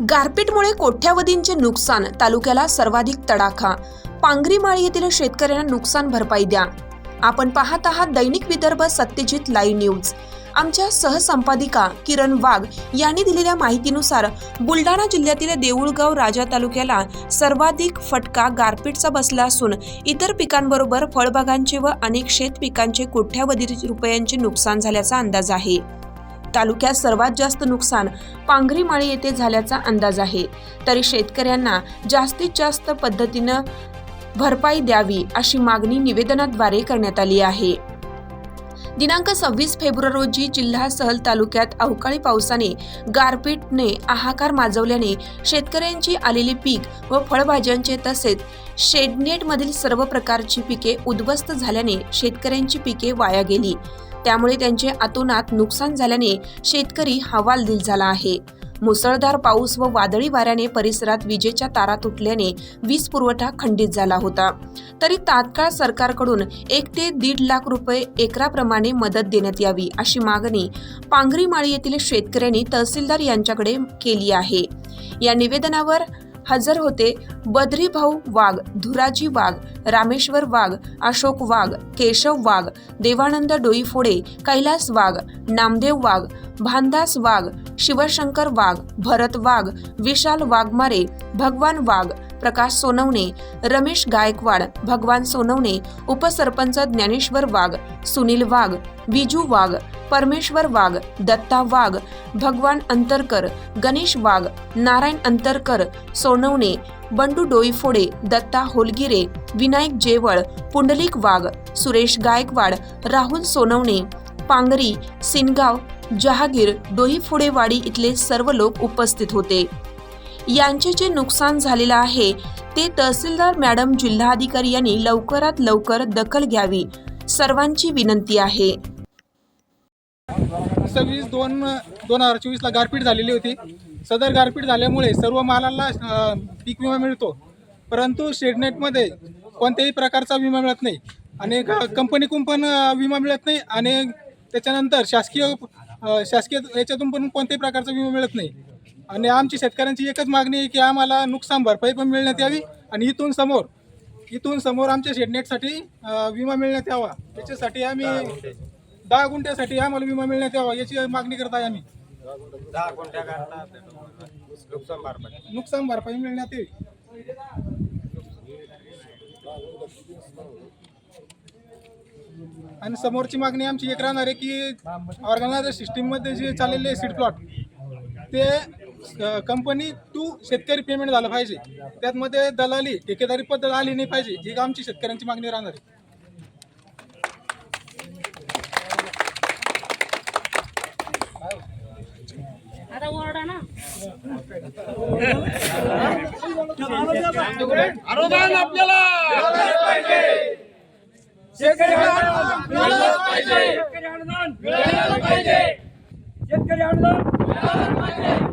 गारपीटमुळे कोट्यावधींचे नुकसान तालुक्याला सर्वाधिक तडाखा. पांगरीमाळी येथील शेतकऱ्यांना नुकसान भरपाई द्या. आपण पाहत आहात दैनिक विदर्भ सत्यजित लाईव्ह न्यूज. आमच्या सहसंपादिका किरण वाघ यांनी दिलेल्या माहितीनुसार बुलढाणा जिल्ह्यातील देऊळगाव राजा तालुक्याला सर्वाधिक फटका गारपीटचा बसला असून इतर पिकांबरोबर फळबागांचे व अनेक शेत पिकांचे कोट्यावधी रुपयांचे नुकसान झाल्याचा अंदाज आहे. तालुक्यात सर्वात जास्त नुकसान पांघरीमाळी येथे झाल्याचा अंदाज आहे. तरी शेतकऱ्यांना जास्तीत जास्त पद्धतीनं भरपाई द्यावी अशी मागणी निवेदनाद्वारे करण्यात आली आहे. दिनांक सव्वीस फेब्रुवारी रोजी जिल्हा सहल तालुक्यात अवकाळी पावसाने गारपीटने हाहाकार माजवल्याने शेतकऱ्यांची आलेली पीक व फळभाज्यांचे तसेच शेडनेटमधील सर्व प्रकारची पिके उद्ध्वस्त झाल्याने शेतकऱ्यांची पिके वाया गेली. त्यामुळे त्यांचे अतोनात नुकसान झाल्याने शेतकरी हवालदिल झाला आहे. मुसळधार पाऊस व वादळी वाऱ्याने परिसरात विजेच्या तारा तुटल्याने वीज पुरवठा खंडित झाला होता. तरी तात्काळ सरकारकडून एक ते दीड लाख रुपये एकराप्रमाणे मदत देण्यात यावी अशी मागणी पांघरीमाळी येथील शेतकऱ्यांनी तहसीलदार यांच्याकडे केली आहे. या निवेदनावर हजर होते बद्रीभाऊ वाघ धुराजी वाघ रामेश्वर वाघ अशोक वाघ केशव वाघ देवानंद डोईफोडे कैलास वाघ नामदेव वाघ भानदास वाघ शिवशंकर वाघ भरत वाघ विशाल वाघमारे भगवान वाघ प्रकाश सोनवणे रमेश गायकवाड भगवान सोनवणे उपसरपंच ज्ञानेश्वर वाघ सुनील वाघ विजू वाघ परमेश्वर वाघ दत्ता वाघ भगवान अंतरकर गणेश वाघ नारायण अंतरकर सोनवणे बंडू डोईफोडे दत्ता होलगिरे विनायक जेवळ पुंडलिक वाघ सुरेश गायकवाड राहुल सोनवणे पांगरी सिनगाव जहागीर डोईफोडेवाडी इथले सर्व लोक उपस्थित होते. यांचे जे नुकसान झालेलं आहे ते तहसीलदार मॅडम जिल्हाधिकारी यांनी लवकरात लवकर दखल घ्यावी सर्वांची विनंती आहे. सव्वीस दोन दोन हजार चोवीसला गारपीट झालेली होती. सदर गारपीट झाल्यामुळे सर्व मालाला पीक विमा मिळतो. परंतु शेडनेटमध्ये कोणत्याही प्रकारचा विमा मिळत नाही. आणि क- कंपनीकडून पण विमा मिळत नाही आणि त्याच्यानंतर शासकीय शासकीय याच्यातून पण कोणत्याही प्रकारचा विमा मिळत नाही. आणि आमची शेतकऱ्यांची एकच मागणी आहे की आम्हाला नुकसान भरपाई पण मिळण्यात यावी आणि इथून समोर इथून समोर आमच्या शेडनेटसाठी विमा मिळण्यात यावा. त्याच्यासाठी आम्ही दहा गुंठ्यासाठी आम्हाला विमा मिळण्यात यावा याची मागणी करत आहे आम्ही. दहा नुकसान भरपाई. नुकसान भरपाई मिळण्यात यावी आणि समोरची मागणी आमची एक राहणार आहे की ऑर्गनायझर सिस्टीममध्ये जे चाललेले सीड प्लॉट ते कंपनी टू शेतकरी पेमेंट झालं पाहिजे. त्यातमध्ये दलाली ठेकेदारी पद्धत आली नाही पाहिजे ही आमची शेतकऱ्यांची मागणी राहणार आहे. आता ओरडा ना? अनुदान आपल्याला! शेतकरी अनुदान शेतकरी अनुदान